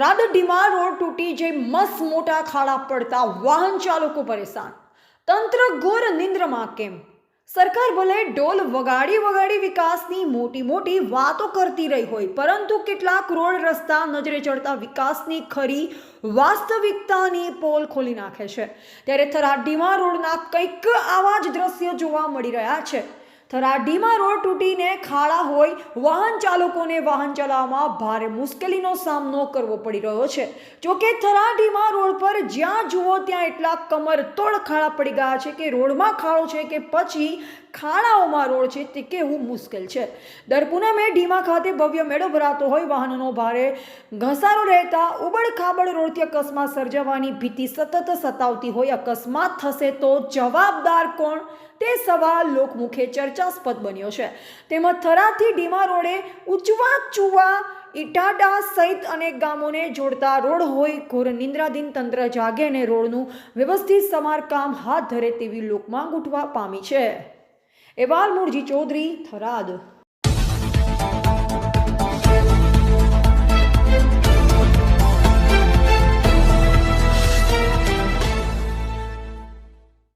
રાદડીમાં road તૂટી જઈ મસ મોટા ખાડા પડતા વાહન ચાલકો પરેશાન. તંત્ર ઘોર નિંદ્રમાં કેમ? સરકાર ભલે ઢોલ વગાડી વગાડી વિકાસની મોટી મોટી વાતો કરતી રહી હોય, પરંતુ કેટલાક રોડ રસ્તા નજરે ચડતા વિકાસની ખરી વાસ્તવિકતાની પોલ ખોલી નાખે છે. ત્યારે થરાડીમાં રોડના કંઈક આવા જ દ્રશ્યો જોવા મળી રહ્યા છે. થરાડીમાં રોડ તૂટીને ખાડા હોય, વાહન ચાલકોને વાહન ચલાવવામાં ભારે મુશ્કેલીનો સામનો કરવો પડી રહ્યો છે. જોકે થરાડીમાં રોડ પર જ્યાં જુઓ ત્યાં એટલા કમર તોડ ખાડા પડી ગયા છે કે રોડમાં ખાડો છે કે પછી ખાડાઓમાં રોડ છે તે કહેવું મુશ્કેલ છે? દર પૂનમે ઢીમા ખાતે ભવ્ય મેળો ભરાતો હોય, વાહનોનો ભારે ઘસારો રહેતા ઉબડ ખાબડ રોડથી અકસ્માત સર્જાવાની ભીતિ સતત સતાવતી હોય, અકસ્માત થશે તો જવાબદાર કોણ? તે સવાલ લોકમુખે ચર્ચાસ્પદ બન્યો છે. તેમજ થરાદથી ઢીમા રોડે ઉચવા ચુવા ઇટાડા સહિત અનેક ગામોને જોડતા રોડ હોય, ઘોર નિંદ્રાધીન તંત્ર જાગે અને રોડનું વ્યવસ્થિત સમારકામ હાથ ધરે તેવી લોકમાંગ ઉઠવા પામી છે. એવાલ મુરજી ચૌધરી થરાદ.